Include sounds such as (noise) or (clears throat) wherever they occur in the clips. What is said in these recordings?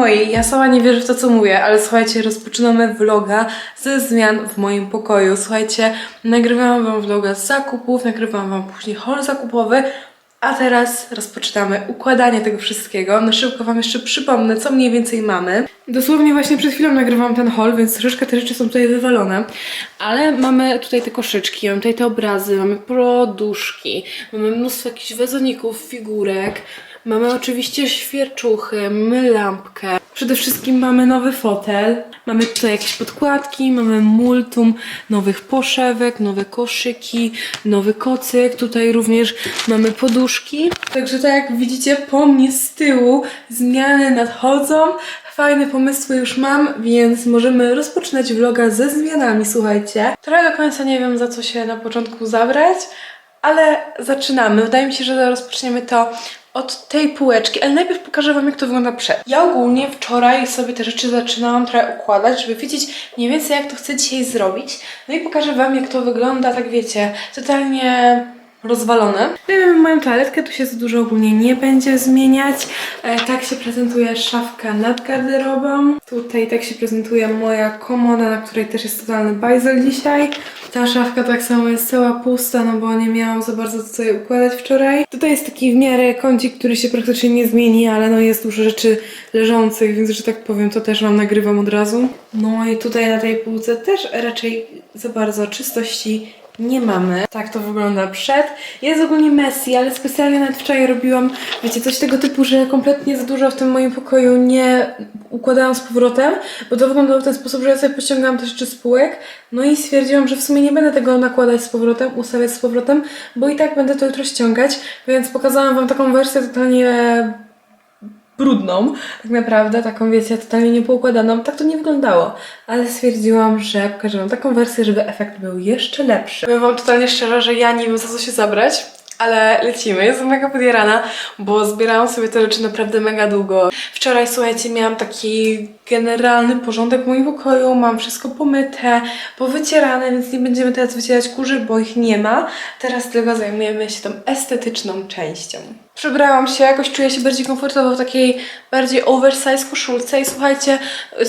Moi, ja sama nie wierzę w to, co mówię, ale słuchajcie, rozpoczynamy vloga ze zmian w moim pokoju. Słuchajcie, nagrywałam wam vloga z zakupów, nagrywałam wam później haul zakupowy, a teraz rozpoczynamy układanie tego wszystkiego. Na szybko wam jeszcze przypomnę, co mniej więcej mamy. Dosłownie właśnie przed chwilą nagrywałam ten haul, więc troszeczkę te rzeczy są tutaj wywalone. Ale mamy tutaj te koszyczki, mamy tutaj te obrazy, mamy poduszki, mamy mnóstwo jakichś wazoników, figurek. Mamy oczywiście świerczuchy, mamy lampkę. Przede wszystkim mamy nowy fotel. Mamy tutaj jakieś podkładki, mamy multum nowych poszewek, nowe koszyki, nowy kocyk. Tutaj również mamy poduszki. Także tak jak widzicie po mnie z tyłu zmiany nadchodzą. Fajne pomysły już mam, więc możemy rozpoczynać vloga ze zmianami, słuchajcie. Trochę do końca nie wiem za co się na początku zabrać, ale zaczynamy. Wydaje mi się, że rozpoczniemy to od tej półeczki, ale najpierw pokażę Wam, jak to wygląda przed. Ja ogólnie wczoraj sobie te rzeczy zaczynałam trochę układać, żeby wiedzieć mniej więcej, jak to chcę dzisiaj zrobić. No i pokażę Wam, jak to wygląda, tak wiecie, totalnie rozwalone. Mamy moją toaletkę, tu się za dużo ogólnie nie będzie zmieniać. E, tak się prezentuje szafka nad garderobą. Tutaj tak się prezentuje moja komoda, na której też jest totalny bajzel dzisiaj. Ta szafka tak samo jest cała pusta, no bo nie miałam za bardzo co jej układać wczoraj. Tutaj jest taki w miarę kącik, który się praktycznie nie zmieni, ale no jest dużo rzeczy leżących, więc że tak powiem, to też Wam nagrywam od razu. No i tutaj na tej półce też raczej za bardzo czystości nie mamy. Tak to wygląda przed. Jest ogólnie messy, ale specjalnie nawet wczoraj robiłam, wiecie, coś tego typu, że kompletnie za dużo w tym moim pokoju nie układałam z powrotem, bo to wyglądało w ten sposób, że ja sobie pościągałam te rzeczy z półek, no i stwierdziłam, że w sumie nie będę tego nakładać z powrotem, ustawiać z powrotem, bo i tak będę to jutro ściągać, więc pokazałam Wam taką wersję totalnie brudną, tak naprawdę, taką wiecie, totalnie niepoukładaną. Tak to nie wyglądało, ale stwierdziłam, że pokażę wam taką wersję, żeby efekt był jeszcze lepszy. Powiem wam totalnie szczerze, że ja nie wiem za co się zabrać. Ale lecimy, jestem mega podjarana, bo zbierałam sobie te rzeczy naprawdę mega długo. Wczoraj, słuchajcie, miałam taki generalny porządek w moim pokoju, mam wszystko pomyte, powycierane, więc nie będziemy teraz wycierać kurzy, bo ich nie ma. Teraz tylko zajmujemy się tą estetyczną częścią. Przebrałam się, jakoś czuję się bardziej komfortowo w takiej bardziej oversize koszulce i słuchajcie,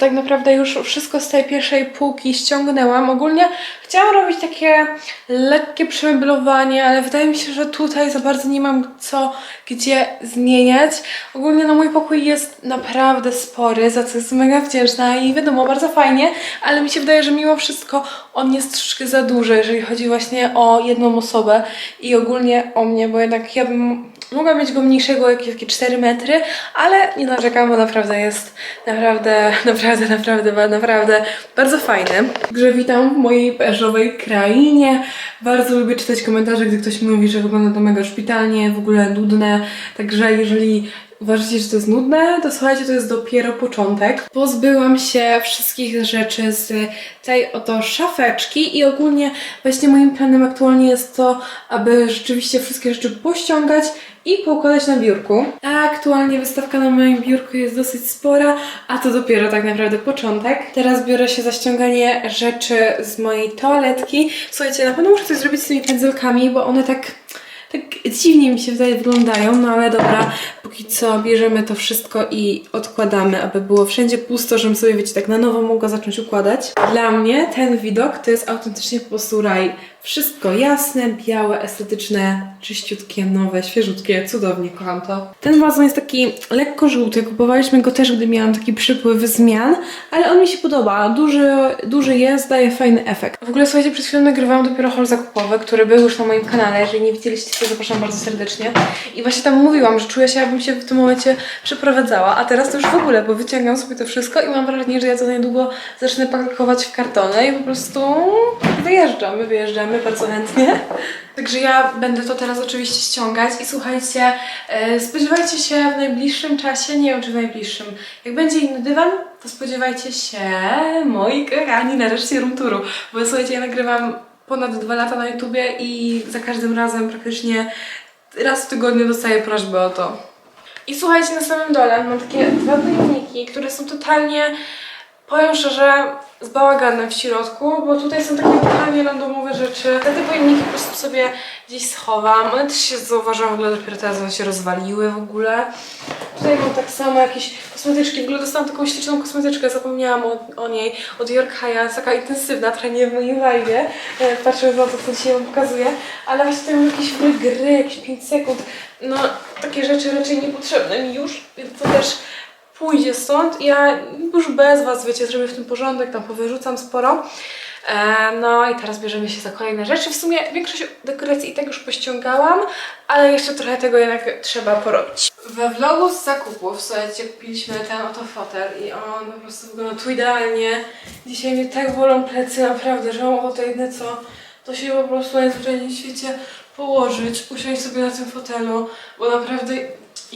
tak naprawdę już wszystko z tej pierwszej półki ściągnęłam. Ogólnie chciałam robić takie lekkie przemeblowanie, ale wydaje mi się, że tutaj za bardzo nie mam co gdzie zmieniać. Ogólnie no mój pokój jest naprawdę spory, za co jestem mega wdzięczna i wiadomo, bardzo fajnie, ale mi się wydaje, że mimo wszystko on jest troszeczkę za duży, jeżeli chodzi właśnie o jedną osobę i ogólnie o mnie, bo jednak ja bym Mogła mieć go mniejszego, jakieś takie 4 metry, ale nie narzekam, bo naprawdę jest naprawdę, naprawdę, naprawdę, naprawdę bardzo fajny. Także witam w mojej beżowej krainie. Bardzo lubię czytać komentarze, gdy ktoś mi mówi, że wygląda to mega szpitalnie, w ogóle nudne. Także jeżeli uważacie, że to jest nudne, to słuchajcie, to jest dopiero początek. Pozbyłam się wszystkich rzeczy z tej oto szafeczki i ogólnie właśnie moim planem aktualnie jest to, aby rzeczywiście wszystkie rzeczy pościągać i poukładać na biurku. A aktualnie wystawka na moim biurku jest dosyć spora, a to dopiero tak naprawdę początek. Teraz biorę się za ściąganie rzeczy z mojej toaletki. Słuchajcie, na pewno muszę coś zrobić z tymi pędzelkami, bo one tak tak dziwnie mi się wydaje wyglądają, no ale dobra, póki co bierzemy to wszystko i odkładamy, aby było wszędzie pusto, żebym sobie, wiecie, tak na nowo mogła zacząć układać. Dla mnie ten widok to jest autentycznie po prostu raj. Wszystko jasne, białe, estetyczne, czyściutkie, nowe, świeżutkie, cudownie, kocham to. Ten wazon jest taki lekko żółty, kupowaliśmy go też, gdy miałam taki przypływ zmian, ale on mi się podoba, duży, duży jest, daje fajny efekt. W ogóle słuchajcie, przed chwilą nagrywałam dopiero haul zakupowy, który był już na moim kanale, jeżeli nie widzieliście, zapraszam bardzo serdecznie. I właśnie tam mówiłam, że czuję się, jakbym się w tym momencie przeprowadzała, a teraz to już w ogóle, bo wyciągam sobie to wszystko i mam wrażenie, że ja to niedługo zacznę pakować w kartony i po prostu wyjeżdżamy, wyjeżdżamy bardzo chętnie. Także ja będę to teraz oczywiście ściągać i słuchajcie, e, spodziewajcie się w najbliższym czasie, nie wiem czy w najbliższym, jak będzie inny dywan, to spodziewajcie się, moi kochani, nareszcie room touru, bo słuchajcie, ja nagrywam ponad dwa lata na YouTubie i za każdym razem praktycznie raz w tygodniu dostaję prośbę o to. I słuchajcie, na samym dole mam takie dwa pojemniki, które są totalnie Powiem szczerze, z bałaganem w środku, bo tutaj są takie totalnie randomowe rzeczy. Te pojemniki po prostu sobie gdzieś schowam. One też się zauważyłam w ogóle dopiero teraz, one się rozwaliły w ogóle. Tutaj mam tak samo jakieś kosmetyczki. W ogóle dostałam taką śliczną kosmetyczkę, zapomniałam o, o niej, od York Haya, taka intensywna, trochę nie w moim vibe, e, patrząc na to, co dzisiaj wam pokazuję. Ale właśnie tutaj mam jakieś gry, jakieś 5 sekund. No, takie rzeczy raczej niepotrzebne mi już, więc to też pójdzie stąd. Ja już bez Was, wiecie, zrobię w tym porządek, tam powyrzucam sporo. E, no i teraz bierzemy się za kolejne rzeczy. W sumie większość dekoracji i tak już pościągałam, ale jeszcze trochę tego jednak trzeba porobić. We vlogu z zakupów, słuchajcie, kupiliśmy ten oto fotel i on po prostu wygląda tu idealnie. Dzisiaj mnie tak bolą plecy, naprawdę, że mam ochotę jedyne co, to się po prostu najzwyczajniej w świecie położyć, usiąść sobie na tym fotelu, bo naprawdę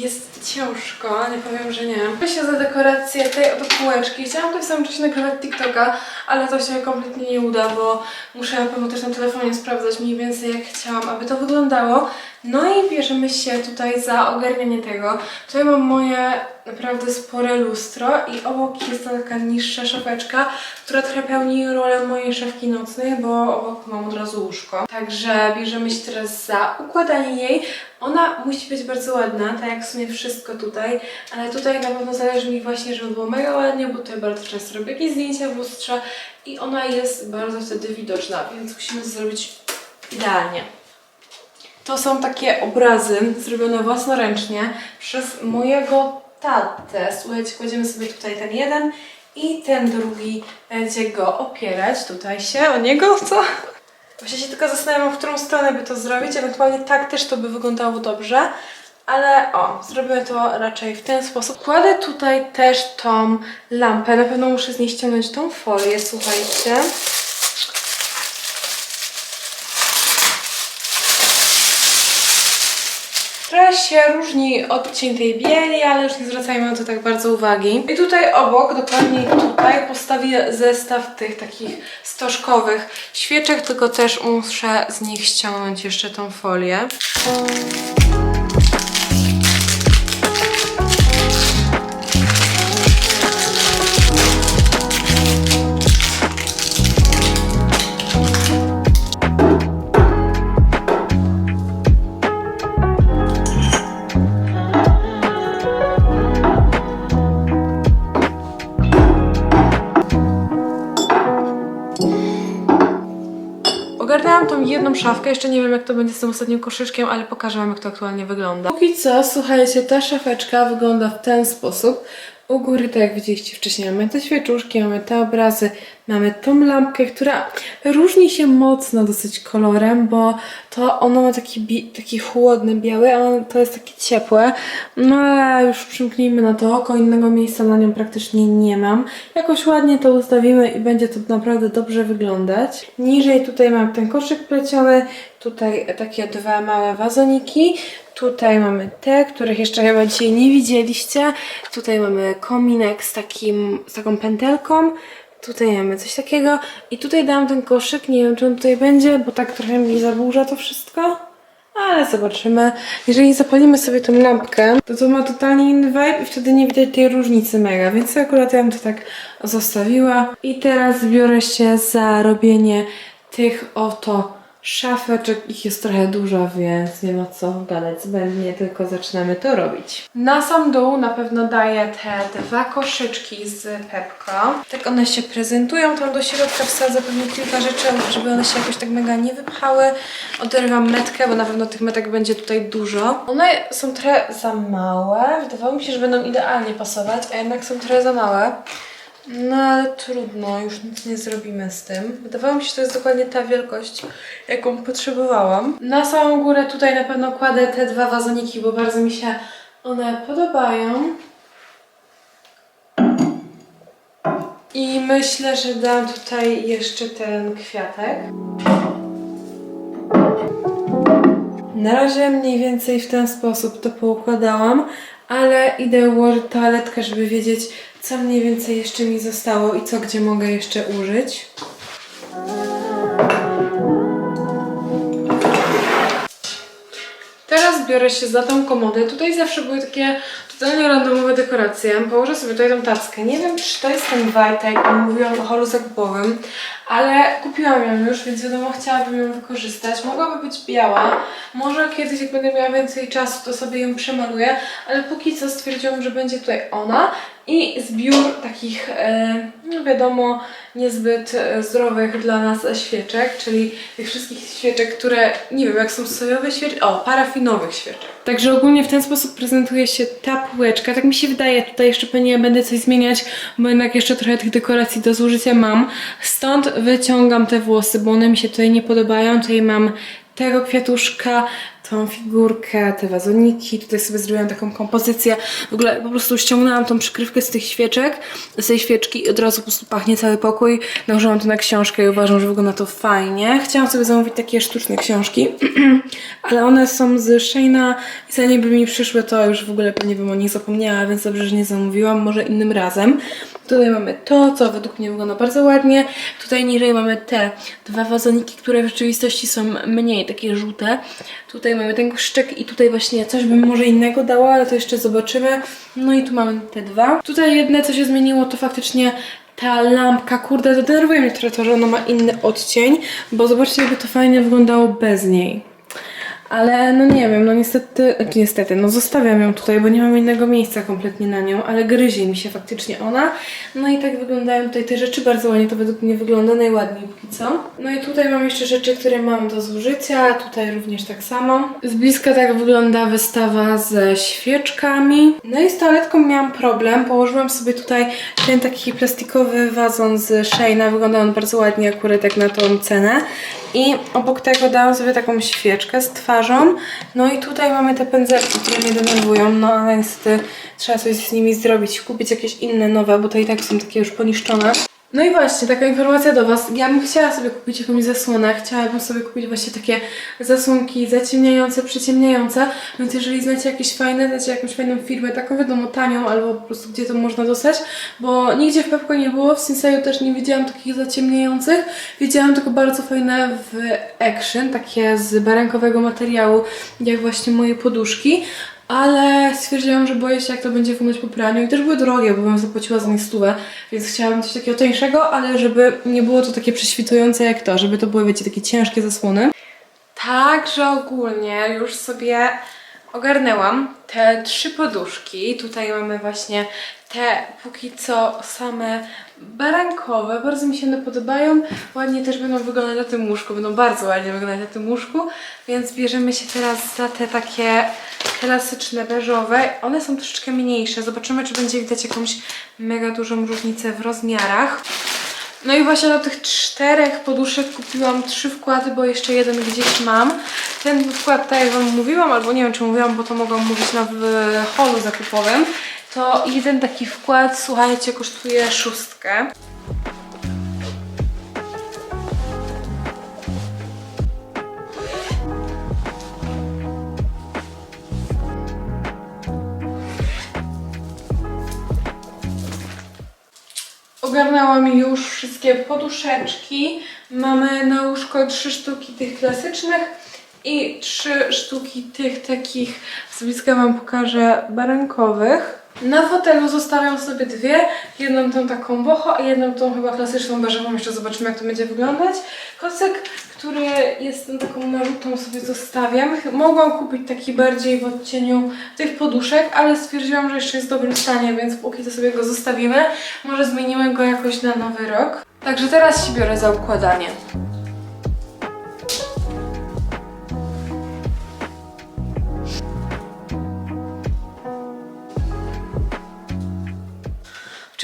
jest ciężko, nie powiem, że nie. Myślę za dekorację tej oto półeczki. Chciałam w tym samym czasie nagrywać TikToka, ale to się kompletnie nie uda, bo muszę na też na telefonie sprawdzać mniej więcej jak chciałam, aby to wyglądało. No i bierzemy się tutaj za ogarnianie tego. Tutaj mam moje naprawdę spore lustro i obok jest taka niższa szafeczka, która trochę pełni rolę mojej szafki nocnej, bo obok mam od razu łóżko. Także bierzemy się teraz za układanie jej. Ona musi być bardzo ładna, tak jak w sumie wszystko tutaj, ale tutaj na pewno zależy mi właśnie, żeby było mega ładnie, bo tutaj bardzo często robię jakieś zdjęcia w lustrze i ona jest bardzo wtedy widoczna, więc musimy to zrobić idealnie. To są takie obrazy zrobione własnoręcznie przez mojego tatę. Słuchajcie, kładziemy sobie tutaj ten jeden i ten drugi będzie go opierać tutaj się o niego, co? Właśnie się tylko zastanawiam, w którą stronę by to zrobić. Ewentualnie tak też to by wyglądało dobrze. Ale o, zrobimy to raczej w ten sposób. Kładę tutaj też tą lampę. Na pewno muszę z niej ściągnąć tą folię, słuchajcie. Się różni odcień tej bieli, ale już nie zwracajmy na to tak bardzo uwagi. I tutaj obok, dokładnie tutaj, postawię zestaw tych takich stożkowych świeczek, tylko też muszę z nich ściągnąć jeszcze tą folię. Ogarnęłam tą jedną szafkę, jeszcze nie wiem jak to będzie z tym ostatnim koszyczkiem, ale pokażę wam jak to aktualnie wygląda. Póki co, słuchajcie, ta szafeczka wygląda w ten sposób. U góry, tak jak widzieliście wcześniej, mamy te świeczuszki, mamy te obrazy, mamy tą lampkę, która różni się mocno dosyć kolorem, bo to ono ma taki, taki chłodny, biały, a to jest takie ciepłe. No ale już przymknijmy na to oko, innego miejsca na nią praktycznie nie mam. Jakoś ładnie to ustawimy i będzie to naprawdę dobrze wyglądać. Niżej tutaj mam ten koszyk pleciony, tutaj takie dwa małe wazoniki, Tutaj mamy te, których jeszcze chyba dzisiaj nie widzieliście. Tutaj mamy kominek z, takim, z taką pętelką. Tutaj mamy coś takiego. I tutaj dałam ten koszyk. Nie wiem, czy on tutaj będzie, bo tak trochę mi zaburza to wszystko. Ale zobaczymy. Jeżeli zapalimy sobie tą lampkę, to to ma totalnie inny vibe i wtedy nie widać tej różnicy mega. Więc akurat ja bym to tak zostawiła. I teraz biorę się za robienie tych oto szafeczek. Ich jest trochę dużo, więc nie ma co gadać zbędnie, tylko zaczynamy to robić. Na sam dół na pewno daję te dwa koszyczki z Pepko. Tak one się prezentują. Tam do środka wsadzę pewnie kilka rzeczy, żeby one się jakoś tak mega nie wypchały. Oderwam metkę, bo na pewno tych metek będzie tutaj dużo. One są trochę za małe. Wydawało mi się, że będą idealnie pasować, a jednak są trochę za małe. No ale trudno, już nic nie zrobimy z tym. Wydawało mi się, że to jest dokładnie ta wielkość, jaką potrzebowałam. Na samą górę tutaj na pewno kładę te dwa wazoniki, bo bardzo mi się one podobają. I myślę, że dam tutaj jeszcze ten kwiatek. Na razie mniej więcej w ten sposób to poukładałam, ale idę ułożyć toaletkę, żeby wiedzieć, co mniej więcej jeszcze mi zostało i co gdzie mogę jeszcze użyć. Teraz biorę się za tą komodę. Tutaj zawsze były takie totalnie randomowe dekoracje. Położę sobie tutaj tą tackę. Nie wiem, czy to jest ten Wajtek, bo mówiłam o holu zakupowym, ale kupiłam ją już, więc wiadomo, chciałabym ją wykorzystać. Mogłaby być biała. Może kiedyś, jak będę miała więcej czasu, to sobie ją przemaluję, ale póki co stwierdziłam, że będzie tutaj ona i zbiór takich, e, no wiadomo, niezbyt e, zdrowych dla nas świeczek, czyli tych wszystkich świeczek, które nie wiem, jak są sojowe świeczki, o, parafinowych świeczek. Także ogólnie w ten sposób prezentuje się ta półeczka. Tak mi się wydaje, tutaj jeszcze pewnie będę coś zmieniać, bo jednak jeszcze trochę tych dekoracji do zużycia mam. Stąd wyciągam te włosy, bo one mi się tutaj nie podobają. Tutaj mam tego kwiatuszka, tą figurkę, te wazoniki. Tutaj sobie zrobiłam taką kompozycję. W ogóle po prostu ściągnęłam tą przykrywkę z tych świeczek, z tej świeczki i od razu po prostu pachnie cały pokój. Nałożyłam to na książkę i uważam, że wygląda to fajnie. Chciałam sobie zamówić takie sztuczne książki, (clears throat) ale one są z Shane'a i zanim by mi przyszły, to już w ogóle pewnie bym o nich zapomniała, więc dobrze, że nie zamówiłam. Może innym razem. Tutaj mamy to, co według mnie wygląda bardzo ładnie. Tutaj niżej mamy te dwa wazoniki, które w rzeczywistości są mniej takie żółte. Tutaj mamy ten koszyczek i tutaj właśnie coś bym może innego dała, ale to jeszcze zobaczymy. No i tu mamy te dwa. Tutaj jedne, co się zmieniło, to faktycznie ta lampka, kurde, to denerwuje mnie trochę to, że ona ma inny odcień, bo zobaczcie, jakby to fajnie wyglądało bez niej. Ale no nie wiem, no niestety, znaczy niestety, no zostawiam ją tutaj, bo nie mam innego miejsca kompletnie na nią, ale gryzie mi się faktycznie ona. No i tak wyglądają tutaj te rzeczy, bardzo ładnie to według mnie wygląda, najładniej póki co. No i tutaj mam jeszcze rzeczy, które mam do zużycia, tutaj również tak samo. Z bliska tak wygląda wystawa ze świeczkami. No i z toaletką miałam problem, położyłam sobie tutaj ten taki plastikowy wazon z Shane'a, wygląda on bardzo ładnie akurat jak na tą cenę. I obok tego dałam sobie taką świeczkę z twarzą. No i tutaj mamy te pędzelki, które mnie denerwują, no ale niestety trzeba coś z nimi zrobić, kupić jakieś inne nowe, bo to i tak są takie już poniszczone. No i właśnie, taka informacja do Was. Ja bym chciała sobie kupić jakąś zasłonę. Chciałabym sobie kupić właśnie takie zasłonki zaciemniające, przyciemniające. Więc jeżeli znacie jakieś fajne, znacie jakąś fajną firmę, taką wiadomo tanią, albo po prostu gdzie to można dostać, bo nigdzie w Pepko nie było, w Sinseju też nie widziałam takich zaciemniających. Widziałam tylko bardzo fajne w Action, takie z barenkowego materiału, jak właśnie moje poduszki. Ale stwierdziłam, że boję się, jak to będzie wyglądać po praniu. I też były drogie, bo bym zapłaciła za nie stówę, więc chciałabym coś takiego tańszego, ale żeby nie było to takie prześwitujące jak to, żeby to były, wiecie, takie ciężkie zasłony. Także ogólnie już sobie ogarnęłam te trzy poduszki. Tutaj mamy właśnie te póki co same barankowe. Bardzo mi się one podobają. Ładnie też będą wyglądać na tym łóżku. Będą bardzo ładnie wyglądać na tym łóżku. Więc bierzemy się teraz za te takie klasyczne beżowe. One są troszeczkę mniejsze. Zobaczymy, czy będzie widać jakąś mega dużą różnicę w rozmiarach. No i właśnie do tych czterech poduszek kupiłam trzy wkłady, bo jeszcze jeden gdzieś mam. Ten wkład, tak jak Wam mówiłam, albo nie wiem czy mówiłam, bo to mogłam mówić na holu zakupowym, to jeden taki wkład, słuchajcie, kosztuje szóstkę. Ogarnęłam już wszystkie poduszeczki. Mamy na łóżko trzy sztuki tych klasycznych i trzy sztuki tych takich, z bliska Wam pokażę, barankowych. Na fotelu zostawiam sobie dwie, jedną tą taką boho, a jedną tą chyba klasyczną beżową, jeszcze zobaczymy jak to będzie wyglądać. Kocyk, który jest tą taką narzutą sobie zostawiam. Mogłam kupić taki bardziej w odcieniu tych poduszek, ale stwierdziłam, że jeszcze jest w dobrym stanie, więc póki to sobie go zostawimy. Może zmienimy go jakoś na nowy rok. Także teraz się biorę za układanie.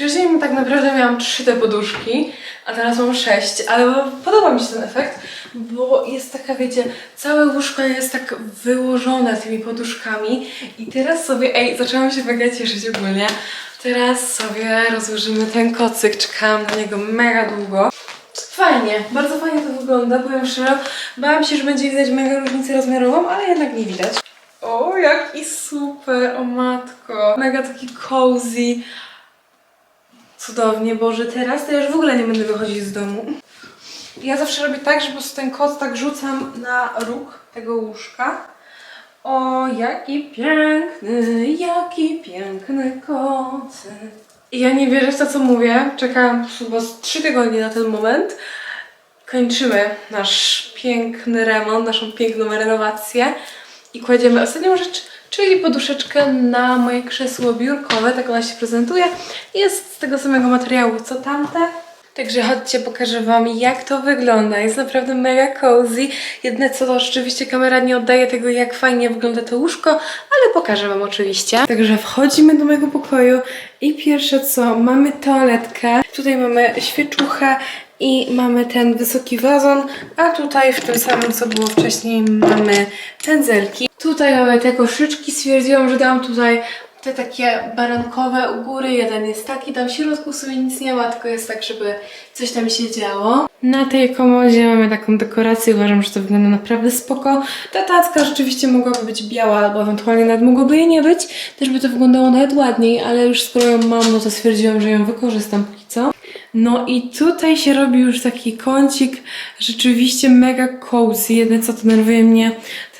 Wcześniej tak naprawdę miałam trzy te poduszki, a teraz mam sześć, ale podoba mi się ten efekt, bo jest taka, wiecie, całe łóżko jest tak wyłożone tymi poduszkami i teraz sobie, ej, zaczęłam się mega cieszyć ogólnie. Teraz sobie rozłożymy ten kocyk, czekałam na niego mega długo. Fajnie, bardzo fajnie to wygląda, powiem szczerze. Bałam się, że będzie widać mega różnicę rozmiarową, ale jednak nie widać. O, jaki super, o matko. Mega taki cozy. Cudownie, Boże, teraz to ja już w ogóle nie będę wychodzić z domu. Ja zawsze robię tak, że po prostu ten koc tak rzucam na róg tego łóżka O, jaki piękny, jaki piękny kocyk. I ja nie wierzę w to, co mówię. Czekałam chyba z trzy tygodnie na ten moment. Kończymy nasz piękny remont, naszą piękną renowację i kładziemy ostatnią rzecz, czyli poduszeczkę na moje krzesło biurkowe. Tak ona się prezentuje. Jest z tego samego materiału co tamte. Także chodźcie, pokażę Wam jak to wygląda. Jest naprawdę mega cozy. Jedne co to rzeczywiście kamera nie oddaje tego jak fajnie wygląda to łóżko, ale pokażę Wam oczywiście. Także wchodzimy do mojego pokoju i pierwsze co, mamy toaletkę. Tutaj mamy świeczuchę i mamy ten wysoki wazon, a tutaj w tym samym co było wcześniej mamy pędzelki. Tutaj mamy te koszyczki, stwierdziłam, że dam tutaj te takie barankowe u góry, jeden jest taki, tam w środku w sumie nic nie ma, tylko jest tak, żeby coś tam się działo. Na tej komodzie mamy taką dekorację, uważam, że to wygląda naprawdę spoko. Ta tacka rzeczywiście mogłaby być biała, albo ewentualnie nawet mogłoby jej nie być, też by to wyglądało nawet ładniej, ale już skoro ją mam, no to stwierdziłam, że ją wykorzystam póki co. No i tutaj się robi już taki kącik rzeczywiście mega cozy. Jedne co to nerwuje mnie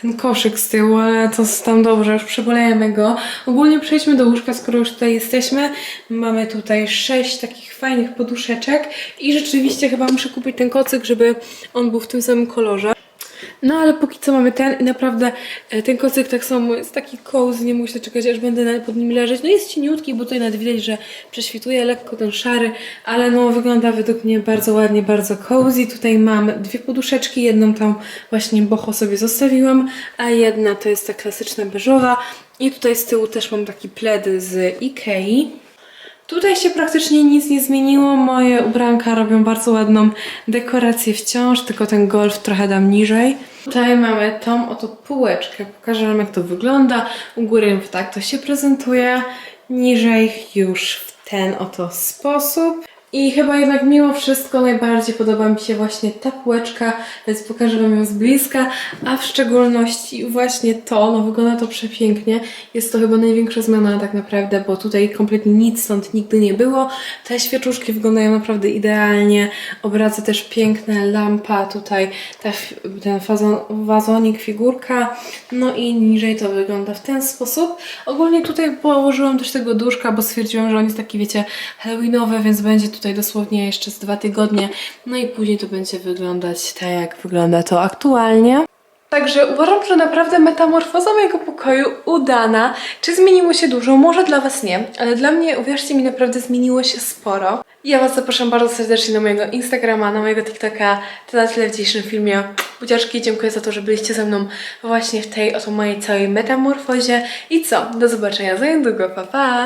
ten koszyk z tyłu, ale to tam dobrze, już przebolejemy go. Ogólnie przejdźmy do łóżka, skoro już tutaj jesteśmy. Mamy tutaj sześć takich fajnych poduszeczek i rzeczywiście chyba muszę kupić ten kocyk, żeby on był w tym samym kolorze. No ale póki co mamy ten i naprawdę e, ten kocyk tak samo jest taki cozy, nie muszę czekać aż będę pod nim leżeć. No jest cieniutki, bo tutaj nawet widać, że prześwituje lekko ten szary, ale no wygląda według mnie bardzo ładnie, bardzo cozy. Tutaj mam dwie poduszeczki, jedną tam właśnie boho sobie zostawiłam, a jedna to jest ta klasyczna beżowa i tutaj z tyłu też mam taki pled z Ikei. Tutaj się praktycznie nic nie zmieniło. Moje ubranka robią bardzo ładną dekorację wciąż, tylko ten golf trochę dam niżej. Tutaj mamy tą oto półeczkę. Pokażę Wam jak to wygląda. U góry tak to się prezentuje. Niżej już w ten oto sposób. I chyba jednak mimo wszystko najbardziej podoba mi się właśnie ta półeczka, więc pokażę Wam ją z bliska, a w szczególności właśnie to, no wygląda to przepięknie. Jest to chyba największa zmiana tak naprawdę, bo tutaj kompletnie nic stąd nigdy nie było. Te świeczuszki wyglądają naprawdę idealnie, obrazy też piękne, lampa tutaj, ta, ten fazon, wazonik, figurka, no i niżej to wygląda w ten sposób. Ogólnie tutaj położyłam też tego duszka, bo stwierdziłam, że on jest taki, wiecie, halloweenowy, więc będzie tutaj dosłownie jeszcze z dwa tygodnie. No i później to będzie wyglądać tak, jak wygląda to aktualnie. Także uważam, że naprawdę metamorfoza mojego pokoju udana. Czy zmieniło się dużo? Może dla Was nie, ale dla mnie, uwierzcie mi, naprawdę zmieniło się sporo. Ja Was zapraszam bardzo serdecznie na mojego Instagrama, na mojego TikToka, to na tyle w dzisiejszym filmie. Buziaczki, dziękuję za to, że byliście ze mną właśnie w tej oto mojej całej metamorfozie. I co? Do zobaczenia za niedługo, pa pa!